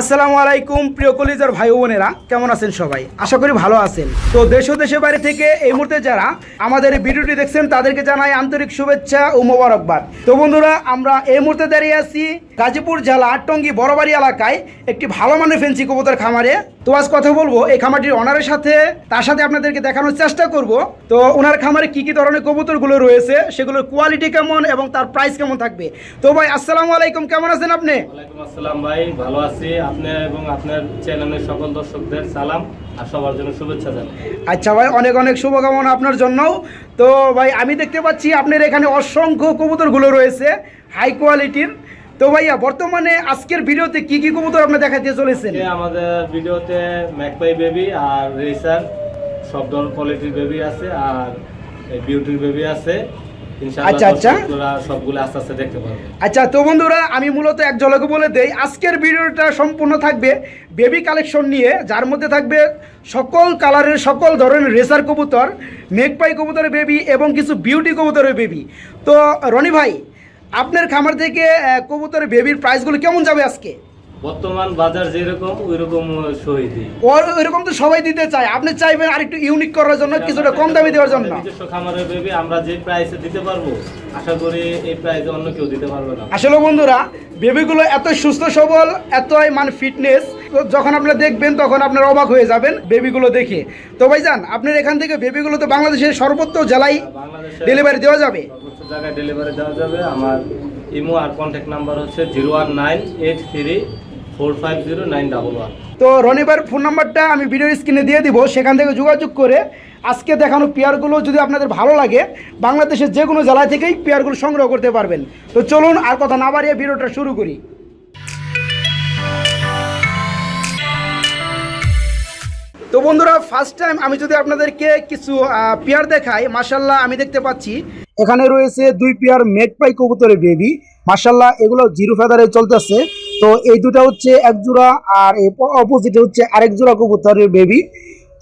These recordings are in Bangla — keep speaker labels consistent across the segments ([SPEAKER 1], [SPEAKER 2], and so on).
[SPEAKER 1] আসসালামু আলাইকুম, প্রিয় কলিজার ভাই বোনেরা। কেমন আছেন সবাই? আশা করি ভালো আছেন। তো দেশ ও দেশের বাইরে থেকে এই মুহূর্তে যারা আমাদের এই ভিডিওটি দেখছেন, তাদেরকে জানাই আন্তরিক শুভেচ্ছা ও মোবারকবাদ। তো বন্ধুরা, আমরা এই মুহূর্তে দাঁড়িয়ে আছি গাজীপুর জেলা টঙ্গী বড়বাড়ি এলাকায় একটি ভালো মানের ফেন্সি কবুতর খামারে। তো আজ কথা বলব এই খামারটির অনারের সাথে। তার সাথে আপনাদেরকে দেখানোর চেষ্টা করব। তো ওনার খামারে কি কি ধরনের কবুতরগুলো রয়েছে সেগুলোর কোয়ালিটি কেমন এবং তার প্রাইস কেমন থাকবে? তো ভাই আসসালামু আলাইকুম কেমন আছেন আপনি?
[SPEAKER 2] ওয়ালাইকুম আসসালাম ভাই ভালো আছি। আপনি এবং আপনার চ্যানেলের সকল দর্শকদের সালাম আর সবার জন্য শুভেচ্ছা জানাই।
[SPEAKER 1] আচ্ছা ভাই অনেক অনেক শুভকামনা আপনার জন্যও। তো ভাই আমি দেখতে পাচ্ছি আপনার এখানে অসংখ্য কবুতরগুলো রয়েছে হাই কোয়ালিটির তো ভাইয়া বর্তমানে আজকের ভিডিওতে কি কি কবুতর আপনি দেখাতে চলেছেন?
[SPEAKER 2] আমাদের ভিডিওতে ম্যাকপাই বেবি আর রেসার সব ধরনের কোয়ালিটির বেবি আছে আর বিউটির বেবি আছে।
[SPEAKER 1] আচ্ছা, আচ্ছা।
[SPEAKER 2] সবগুলো আস্তে আস্তে দেখতে পারবে।
[SPEAKER 1] আচ্ছা তো বন্ধুরা আমি মূলত এক ঝলকে বলে দেই আজকের ভিডিওটা সম্পূর্ণ থাকবে বেবি কালেকশন নিয়ে যার মধ্যে থাকবে সকল কালারের সকল ধরনের রেসার কবুতর মেঘপাই কবুতরের বেবি এবং কিছু বিউটি কবুতরের বেবি। তো রনি ভাই আপনার খামার থেকে কবুতরের বেবির প্রাইসগুলো কেমন যাবে আজকে?
[SPEAKER 2] বর্তমান বাজার যেরকম ওইরকম দিই।
[SPEAKER 1] ওর এরকম তো সবাই দিতে চায়। আপনি চাইবেন আর একটু ইউনিক করার জন্য কিছুটা কম দামে দেওয়ার জন্য।
[SPEAKER 2] নিজস্ব খামারের বেবি আমরা যে প্রাইসে দিতে পারব আশা করি এই প্রাইসে অন্য কেউ দিতে পারবে না।
[SPEAKER 1] আসলে বন্ধুরা বেবিগুলো এত সুস্থ সবল এতই মানে ফিটনেস যখন আপনারা দেখবেন তখন আপনারা অবাক হয়ে যাবেন বেবিগুলো দেখে। তো ভাইজান আপনার এখান থেকে বেবিগুলো তো বাংলাদেশের সর্বত্র জেলায় ডেলিভারি দেওয়া যাবে?
[SPEAKER 2] জায়গায় ডেলিভারি দেওয়া যাবে। আমার ইমো আর কন্ট্যাক্ট নাম্বার হচ্ছে zero one nine eight three four five zero nine double one.
[SPEAKER 1] তো রনিবার ফোন নাম্বারটা আমি ভিডিও স্ক্রিনে দিয়ে দিব সেখান থেকে যোগাযোগ করে আজকে দেখানো পেয়ারগুলো যদি আপনাদের ভালো লাগে বাংলাদেশের যে কোনো জেলা থেকেই পেয়ারগুলো সংগ্রহ করতে পারবেন। তো চলুন আর কথা না বাড়িয়ে ভিডিওটা শুরু করি। তো বন্ধুরা ফার্স্ট টাইম আমি যদি আপনাদেরকে কিছু পেয়ার দেখাই মাসাল্লাহ আমি দেখতে পাচ্ছি। এখানে রয়েছে দুই পেয়ার মেঘপাই কবুতরের বেবি মাসাল্লাহ এগুলো জিরো ফেদারে চলতেছে। তো এই দুটা হচ্ছে এক জোড়া, আর অপোজিটে হচ্ছে আরেক জোড়া কবুতরের বেবি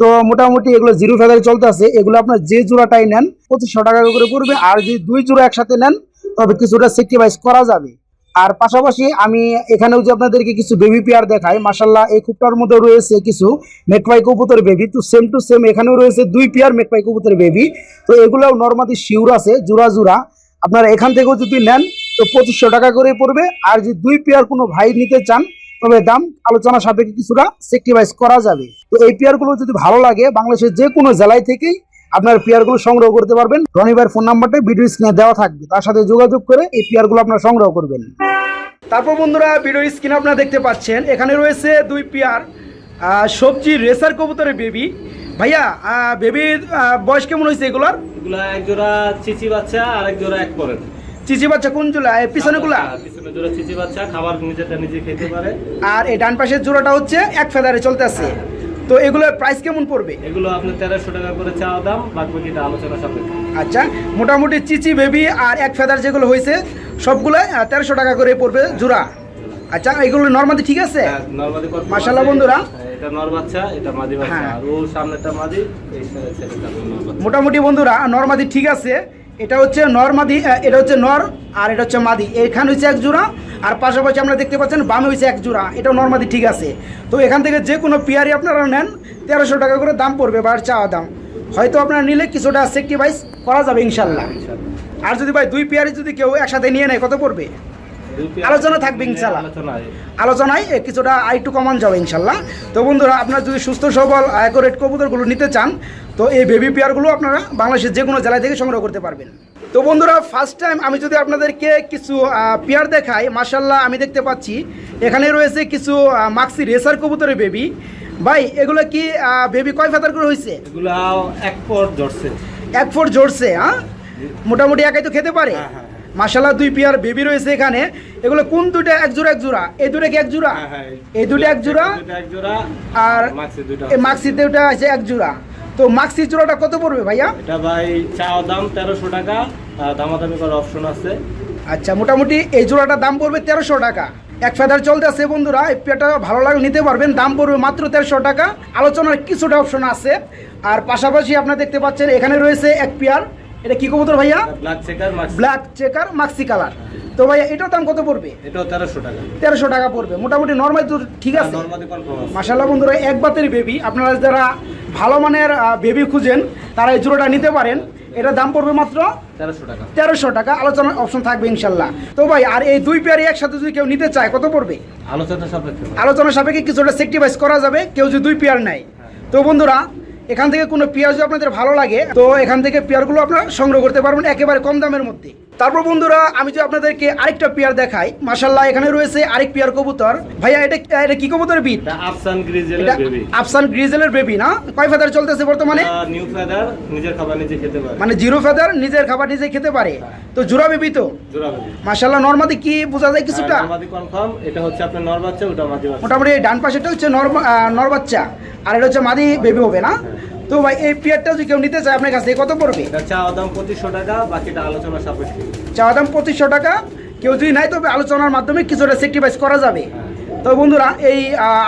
[SPEAKER 1] তো মোটামুটি এগুলো জিরো ফেদারে চলতেছে। এগুলো আপনার যে জোড়াটাই নেন, পঁচিশশো টাকা করে পড়বে। আর যদি দুই জোড়া একসাথে নেন, তবে কিছুটা সেক্রিফাইস করা যাবে। আর পাশাপাশি আমি এখানেও যে আপনাদেরকে কিছু বেবি পেয়ার দেখাই মাসাল্লাহ এই খুবটার মধ্যে রয়েছে কিছু মেকপাই কবুতর বেবি তো সেম টু সেম এখানেও রয়েছে দুই পেয়ার মেকপাই কবুতর বেবি তো এগুলোও নর্মালি শিউর আছে, জোড়া জোড়া। আপনারা এখান থেকেও যদি নেন, তো পঁচিশশো টাকা করে পড়বে। আর যদি দুই পেয়ার কোনো ভাই নিতে চান, তবে দাম আলোচনা সাপেক্ষে কিছুটা সেক্রিফাইস করা যাবে। তো এই পেয়ারগুলো যদি ভালো লাগে, বাংলাদেশের যে কোনো জেলায় থেকেই আপনার পেয়ারগুলো সংগ্রহ করতে পারবেন। রনি রনিবার ফোন নাম্বারটা ভিডিও স্ক্রিনে দেওয়া থাকবে। তার সাথে যোগাযোগ করে এই পেয়ারগুলো আপনারা সংগ্রহ করবেন। তারপর বন্ধুরা ভিডিও স্ক্রিনে আপনারা দেখতে পাচ্ছেন এখানে রয়েছে দুই পেয়ার আহ, সবজি রেসার কবুতরের বেবি ভাইয়া বেবির বয়স কেমন হয়েছে এগুলোর?
[SPEAKER 2] এগুলা এক জোড়া চিচি বাচ্চা আর এক জোড়া এক পরের।
[SPEAKER 1] চিচি বাচ্চা কোন জোড়া? এ, পিছনেগুলা
[SPEAKER 2] হ্যাঁ, পিছনে জোড়া চিচি বাচ্চা খাবার নিজেটা নিজে খেতে পারে।
[SPEAKER 1] আর এই ডান পাশের জোড়াটা হচ্ছে এক ফেদারে চলতেছে। তো এগুলোর প্রাইস কেমন পড়বে?
[SPEAKER 2] এগুলো আপনি তেরোশো টাকা করে চাওয়া দাম বাকিটা আলোচনা সাপেক্ষে।
[SPEAKER 1] আচ্ছা মোটামুটি চিচি বেবি আর এক ফেদার যেগুলো হয়েছে সবগুলো তেরোশো টাকা করে পড়বে জোড়া। আচ্ছা এগুলো নর্মালি ঠিক আছে?
[SPEAKER 2] হ্যাঁ, নরমাদি আছে?
[SPEAKER 1] বন্ধুরা।
[SPEAKER 2] হ্যাঁ,
[SPEAKER 1] মোটামুটি বন্ধুরা নর্মাদি ঠিক আছে। এটা হচ্ছে নর্মাদি এটা হচ্ছে নর আর এটা হচ্ছে মাদি। এখানে হচ্ছে এক জোড়া আর পাশাপাশি আমরা দেখতে পাচ্ছেন, বামে হয়েছে এক জোড়া এটা নর্মালি ঠিক আছে। তো এখান থেকে যে কোনো পিয়ারি আপনারা নেন, তেরোশো টাকা করে দাম পড়বে বা চাওয়া দাম। হয়তো আপনারা নিলে কিছুটা সেক্টিভাইস করা যাবে ইনশাল্লাহ। আর যদি ভাই দুই পেয়ারি যদি কেউ একসাথে নিয়ে নেয়, কত পড়বে? আলোচনা থাকবে ইনশাআল্লাহ।
[SPEAKER 2] আলোচনায়।
[SPEAKER 1] কিছুটা আরেকটু কমান যাবে ইনশাল্লাহ তো বন্ধুরা আপনারা যদি সুস্থ সবল অ্যাকোরেট কবুতরগুলো নিতে চান তো এই বেবি পেয়ারগুলো আপনারা বাংলাদেশের যে কোনো জেলা থেকে সংগ্রহ করতে পারবেন। তো বন্ধুরা ফার্স্ট টাইম আমি যদি আপনাদেরকে কিছু পেয়ার দেখাই মাসাল্লাহ আমি দেখতে পাচ্ছি এখানে রয়েছে কিছু মাক্সি রেসার কবুতরের বেবি ভাই এগুলো কি বেবি কয় ফেদার করে হয়েছে
[SPEAKER 2] এগুলা এক পর ধরছে
[SPEAKER 1] এক ফোর জোরছে হ্যাঁ মোটামুটি একাই তো খেতে পারে?
[SPEAKER 2] হ্যাঁ, হ্যাঁ,
[SPEAKER 1] মাসাল্লাহ দুই পেয়ার বেবি রয়েছে এখানে। এগুলো কোন দুটো এক জোড়া এক জোড়া? এই দুটো কি এক জোড়া? এই দুটো এক জোড়া?
[SPEAKER 2] এক জোড়া
[SPEAKER 1] আর
[SPEAKER 2] মাক্সি দুটো
[SPEAKER 1] আছে। এক জোড়া। তো মাক্সি জোড়াটা কত পড়বে ভাইয়া?
[SPEAKER 2] এটা ভাই চাওয়া দাম তেরোশো টাকা দামাদামি করার অপশন আছে।
[SPEAKER 1] আচ্ছা মোটামুটি এই জোড়াটার দাম পড়বে তেরোশো টাকা। এক ফেদার চলতে আছে বন্ধুরা এই পেয়ারটা ভালো লাগলে নিতে পারবেন দাম পড়বে মাত্র তেরোশো টাকা। আলোচনার কিছুটা অপশন আছে। আর পাশাপাশি আপনারা দেখতে পাচ্ছেন এখানে রয়েছে এক পেয়ার। এটা কি কবুতর ভাইয়া?
[SPEAKER 2] ব্ল্যাক চেকার মাক্স
[SPEAKER 1] ব্ল্যাক চেকার মাক্সি কালার তো ভাইয়া এটার দাম কত পড়বে?
[SPEAKER 2] এটাও তেরোশো টাকা।
[SPEAKER 1] তেরোশো টাকা পড়বে। মোটামুটি নর্মাল তো ঠিক আছে?
[SPEAKER 2] নর্মালি কনফার্ম আছে।
[SPEAKER 1] মাসাল্লাহ বন্ধুরা এক বাতের বেবি আপনারা যারা ভালো মানের বেবি খুঁজেন তারা এই জোড়াটা নিতে পারেন। এটার দাম পড়বে মাত্র
[SPEAKER 2] তেরোশো টাকা।
[SPEAKER 1] তেরোশো টাকা। আলোচনার অপশন থাকবে ইনশাল্লাহ তো ভাই আর এই দুই পেয়ারই একসাথে যদি কেউ নিতে চায় কত পড়বে?
[SPEAKER 2] আলোচনা সাপেক্ষে।
[SPEAKER 1] আলোচনা সাপেক্ষে কিছুটা সেক্টিভাইজ করা যাবে কেউ যদি দুই পেয়ার নেয়। তো বন্ধুরা এখান থেকে কোনো পেয়ার যদি আপনাদের ভালো লাগে তো এখান থেকে পেয়ারগুলো আপনারা সংগ্রহ করতে পারবেন একেবারে কম দামের মধ্যে। তারপর বন্ধুরা আমি যদি আপনাদেরকে আরেকটা পেয়ার দেখাই মাসাল্লাহ এখানে রয়েছে আরেক পেয়ার কবুতর। ভাইয়া এটা এটা কি কবুতরের বিট
[SPEAKER 2] আফসান গ্রিজেলের বেবি
[SPEAKER 1] আফসান গ্রিজেলের বেবি না? কয় ফেদার চলতেছে বর্তমানে?
[SPEAKER 2] নিউ ফেদার নিজের খাবার নিজে খেতে পারে।
[SPEAKER 1] মানে জিরো ফেদার নিজের খাবার নিজে খেতে পারে। তো জোড়া বেবি তো?
[SPEAKER 2] জোড়া বেবি
[SPEAKER 1] মাসাল্লাহ নর্মাদি কি বোঝা যায় কিছুটা?
[SPEAKER 2] নর্মাদি কনফার্ম এটা হচ্ছে আপনার নর বাচ্চা ওটা মাঝে বাচ্চা
[SPEAKER 1] মোটামুটি ডান পাশেটা হচ্ছে নর নর বাচ্চা। আর এটা হচ্ছে মাদি বেবি হবে না? তো ভাই এই পেয়ারটা যদি কেউ নিতে চায় আপনার কাছে কত পড়বে?
[SPEAKER 2] চাওয়া দাম পঁচিশশো টাকা বাকিটা আলোচনা সাপেক্ষে।
[SPEAKER 1] চাওয়া দাম পঁচিশশো টাকা। কেউ যদি নাই তবে আলোচনার মাধ্যমে কিছুটা সেক্টিভাইজ করা যাবে।
[SPEAKER 2] হ্যাঁ।
[SPEAKER 1] তো বন্ধুরা এই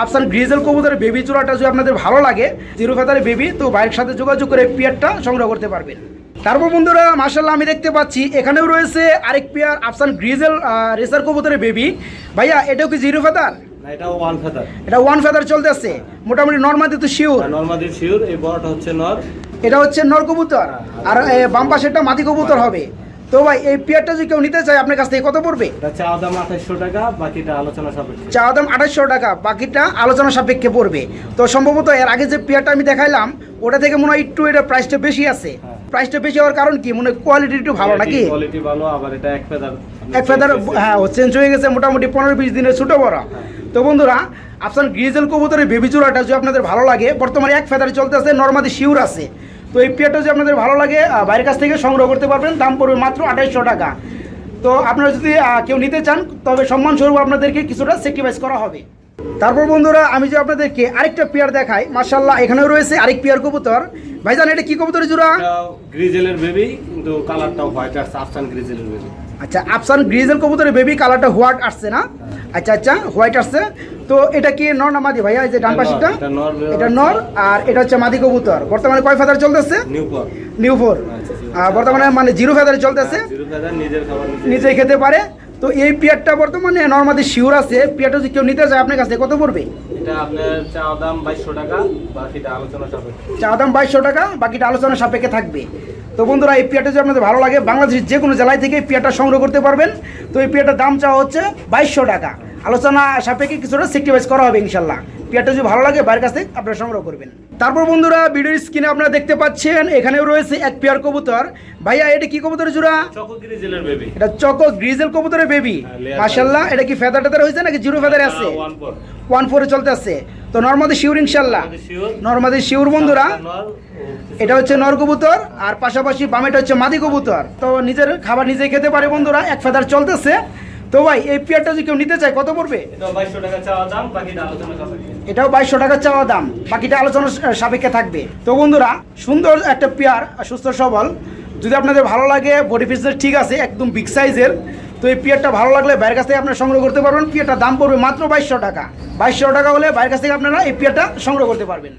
[SPEAKER 1] আফসান গ্রিজেল কবুতরের বেবি চূড়াটা যদি আপনাদের ভালো লাগে জিরো ফেদারের বেবি তো ভাইয়ের সাথে যোগাযোগ করে পেয়ারটা সংগ্রহ করতে পারবেন। তারপর বন্ধুরা মার্শাল্লাহ আমি দেখতে পাচ্ছি এখানেও রয়েছে আরেক পেয়ার আফসান গ্রিজেল রেসার কবুতরের বেবি ভাইয়া এটাও কি জিরো ফেদার?
[SPEAKER 2] না এটা ওয়ান ফেদার
[SPEAKER 1] চলতেছে মোটামুটি নর্মাদি তো শিওর
[SPEAKER 2] নর্মাদি শিওর এই বড়টা হচ্ছে নর।
[SPEAKER 1] এটা হচ্ছে নর কবুতর। আর বাম পাশেরটা মাদি কবুতর হবে। তো ভাই এই পেয়ারটা যদি কেউ নিতে চায় আপনার কাছ থেকে কত পড়বে?
[SPEAKER 2] দাম আঠাশশো টাকা বাকিটা আলোচনা সাপেক্ষে।
[SPEAKER 1] চাওয়া দাম আঠাশশো টাকা বাকিটা আলোচনা সাপেক্ষে পড়বে। তো সম্ভবত এর আগে যে পেয়ারটা আমি দেখাইলাম ওটা থেকে মনে হয় একটু এটা প্রাইসটা বেশি আছে।
[SPEAKER 2] হ্যাঁ।
[SPEAKER 1] প্রাইসটা বেশি হওয়ার কারণ কি? মনে কোয়ালিটি একটু ভালো নাকি?
[SPEAKER 2] কোয়ালিটি ভালো আবার এটা এক ফেদার
[SPEAKER 1] এক ফেদার হ্যাঁ চেঞ্জ হয়ে গেছে মোটামুটি পনেরো বিশ দিনের ছোটো বড়। তো বন্ধুরা আফসান গ্রিজেল কবুতরের বেবি চূড়াটা যদি আপনাদের ভালো লাগে বর্তমানে এক ফেদারে চলতেছে নর্মাদি শিউর আছে। তো এই পেয়ারটা যদি আপনাদের ভালো লাগে বাইরের কাছ থেকে সংগ্রহ করতে পারবেন দাম পড়বে মাত্র আঠাইশশো টাকা। তো আপনারা যদি কেউ নিতে চান তবে সম্মানস্বরূপ আপনাদেরকে কিছুটা সেক্রিফাইস করা হবে। তারপর বন্ধুরা আমি যে আপনাদেরকে আরেকটা পেয়ার দেখাই মার্শাল্লাহ এখানেও রয়েছে আরেক পেয়ার কবুতর। ভাইজান এটা কি কবুতরের জোড়া
[SPEAKER 2] গ্রিজেলের বেবি কিন্তু কালারটাও হোয়াইট আছে আফসান গ্রিজেলের বেবি
[SPEAKER 1] আচ্ছা আফসান গ্রিজেল কবুতরের বেবি কালারটা হোয়াইট আসছে না? আচ্ছা আচ্ছা হোয়াইট আসছে তো এটা কি নর না মাদি ভাইয়া? এই যে ডান
[SPEAKER 2] এটা নর, এটা নর
[SPEAKER 1] আর এটা হচ্ছে মাদি কবুতর। বর্তমানে কয় ফেদার চলতেছে?
[SPEAKER 2] নিউ পর
[SPEAKER 1] নিউ ফোর
[SPEAKER 2] আচ্ছা,
[SPEAKER 1] বর্তমানে মানে জিরো ফেদারে চলতেছে।
[SPEAKER 2] জিরো ফেদার নিজের খাবার
[SPEAKER 1] নিজে খেতে পারে। তো এই পিয়ারটা বর্তমানে নর্মাদি শিওর আছে। পিয়ারটা যদি কেউ নিতে চায় আপনার কাছে কত পড়বে?
[SPEAKER 2] এটা আপনার চাওয়া দাম টাকা বাকিটা আলোচনা সাপেক্ষে।
[SPEAKER 1] চা দাম বাইশশো টাকা বাকিটা আলোচনা সাপেক্ষে থাকবে। তো বন্ধুরা, এই পিয়ারটা যদি আপনাদের ভালো লাগে, বাংলাদেশের যে কোনো জেলায় থেকে পিয়ারটা সংগ্রহ করতে পারবেন। তো এই পিয়ারটার দাম চাওয়া হচ্ছে বাইশশো টাকা। আলোচনা সাপেক্ষে কিছুটা সেক্টিভাইজ করা হবে ইনশাল্লাহ। পিয়ারটা যদি ভালো লাগে বাইরের কাছ থেকে আপনারা সংগ্রহ করবেন। তারপর বন্ধুরা ভিডিওর স্ক্রিনে আপনারা দেখতে পাচ্ছেন এখানেও রয়েছে এক পেয়ার কবুতর। ভাইয়া এটা কি কবুতরের জোড়া? এটা চকো গ্রিজেল কবুতরের বেবি
[SPEAKER 2] হ্যাঁ,
[SPEAKER 1] মাশাল্লাহ এটা কি ফেদার টেদার হয়েছে নাকি জিরো ফেদার আছে?
[SPEAKER 2] ওয়ান
[SPEAKER 1] ফোরে চলতে আছে। তো নর্মাদি শিউর ইনশাল্লাহ নর্মাদি শিউর বন্ধুরা। এটা হচ্ছে নর কবুতর আর পাশাপাশি বামেটা হচ্ছে মাদি কবুতর। তো নিজের খাবার নিজেই খেতে পারে বন্ধুরা এক ফেদার চলতেছে। তো ভাই এই পেয়ারটা যদি কেউ নিতে চায় কত পড়বে? এটাও বাইশশো টাকা চাওয়া দাম বাকিটা আলোচনা সাপেক্ষে থাকবে। তো বন্ধুরা সুন্দর একটা পেয়ার সুস্থ সবল। যদি আপনাদের ভালো লাগে বডি ফিটনেস ঠিক আছে একদম বিগ সাইজের তো এই পিয়ারটা ভালো লাগলে বাইরের কাছ থেকে আপনারা সংগ্রহ করতে পারবেন। পিয়ারটার দাম পড়বে মাত্র বাইশশো টাকা। বাইশশো টাকা হলে বাইরের কাছ থেকে আপনারা এই পিয়ারটা সংগ্রহ করতে পারবেন।